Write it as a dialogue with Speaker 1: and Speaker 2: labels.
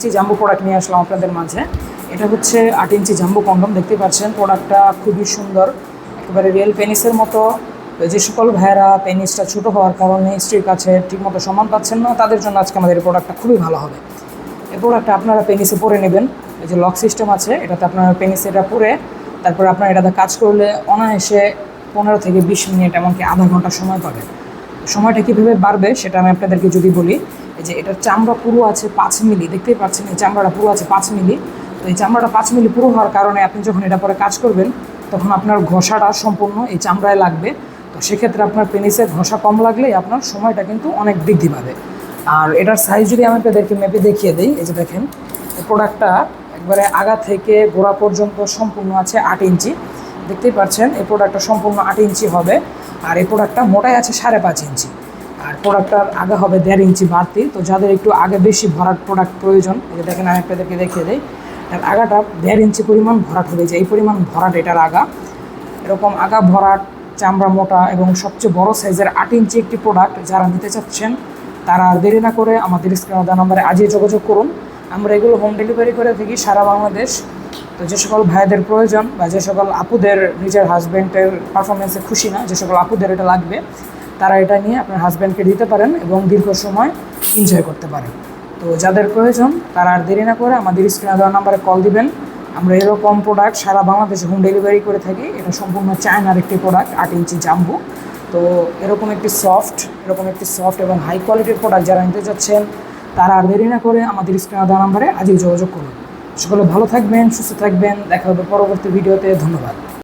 Speaker 1: ইঞ্চি jumbo product নিয়ে আসলাম আপনাদের মাঝে। এটা হচ্ছে আট ইঞ্চি জাম্বো কন্ডম দেখতে পাচ্ছেন। প্রোডাক্টটা খুবই সুন্দর। একেবারে রিয়েল পেনিসের মতো। যে সকল ভাইয়েরা পেনিসটা ছোট হওয়ার কারণে স্ত্রীর কাছে ঠিকমতো সম্মান পাচ্ছেন না, তাদের জন্য আজকে আমাদের এই প্রোডাক্টটা খুবই ভালো হবে। এই প্রোডাক্টটা আপনারা পেনিসে পরে নেবেন। এই যে লক সিস্টেম আছে, এটাতে আপনারা পেনিসে এটা পরে তারপর আপনারা এটাতে কাজ করলে অনায়াসে পনেরো থেকে বিশ মিনিট এমনকি আধা ঘণ্টা সময় পাবেন সময়টা কীভাবে বাড়বে সেটা আমি আপনাদেরকে যদি বলি এই যে এটার চামড়া পুরো আছে পাঁচ মিলি, দেখতেই পাচ্ছেন এই চামড়াটা পুরো আছে পাঁচ মিলি। তো এই চামড়াটা পাঁচ মিলি পুরো হওয়ার কারণে আপনি যখন এটা পরে কাজ করবেন, তখন আপনার ঘষাটা সম্পূর্ণ এই চামড়ায় লাগবে। তো সেক্ষেত্রে আপনার পেনিসের ঘষা কম লাগলেই আপনার সময়টা কিন্তু অনেক বৃদ্ধি পাবে। আর এটার সাইজ যদি আমি আপনাদেরকে মেপে দেখিয়ে দিই, এই যে দেখেন প্রোডাক্টটা একবারে আগা থেকে গোড়া পর্যন্ত সম্পূর্ণ আছে আট ইঞ্চি। দেখতেই পাচ্ছেন, এই প্রোডাক্টটা সম্পূর্ণ আট ইঞ্চি হবে। আর এই প্রোডাক্টটা মোটাই আছে সাড়ে পাঁচ ইঞ্চি। আর প্রোডাক্টটার আগে হবে দেড় ইঞ্চি বাড়তি। তো যাদের একটু আগে বেশি ভরাট প্রোডাক্ট প্রয়োজন যে দেখেন আমি আপনাদেরকে দেখিয়ে দিই, এর আগাটা দেড় ইঞ্চি পরিমাণ ভরাট হয়ে যায় এই পরিমাণ ভরাট এটার আগা। এরকম আগা ভরাট, চামড়া মোটা এবং সবচেয়ে বড় সাইজের আট ইঞ্চি একটি প্রোডাক্ট যারা নিতে চাচ্ছেন, তারা দেরি না করে আমাদের স্ক্রিনে দেওয়া নম্বরে আজই যোগাযোগ করুন। আমরা এগুলো হোম ডেলিভারি করে থাকি সারা বাংলাদেশ। তো যে সকল ভাইদের প্রয়োজন বা যে সকল আপুদের, নিজের হাজব্যান্ডের পারফরমেন্সে খুশি না, যে সকল আপুদের এটা লাগবে। তারা এটা নিয়ে আপনার হাজব্যান্ডকে দিতে পারেন এবং দীর্ঘ সময় এনজয় করতে পারেন তো যাদের প্রয়োজন, তারা আর দেরি না করে আমাদের স্ক্রিনে দেওয়া নাম্বারে কল দিবেন। আমরা এরকম প্রোডাক্ট সারা বাংলাদেশে হোম ডেলিভারি করে থাকি। এটা সম্পূর্ণ চায়নার একটি প্রোডাক্ট আট ইঞ্চি জাম্বু তো এরকম একটি সফট এরকম একটি সফট এবং হাই কোয়ালিটির প্রোডাক্ট যারা নিতে চাচ্ছেন তারা আর দেরি না করে আমাদের স্ক্রিনে দেওয়া নাম্বারে আজই যোগাযোগ করুন। সকলে ভালো থাকবেন, সুস্থ থাকবেন। দেখা হবে পরবর্তী ভিডিওতে। ধন্যবাদ।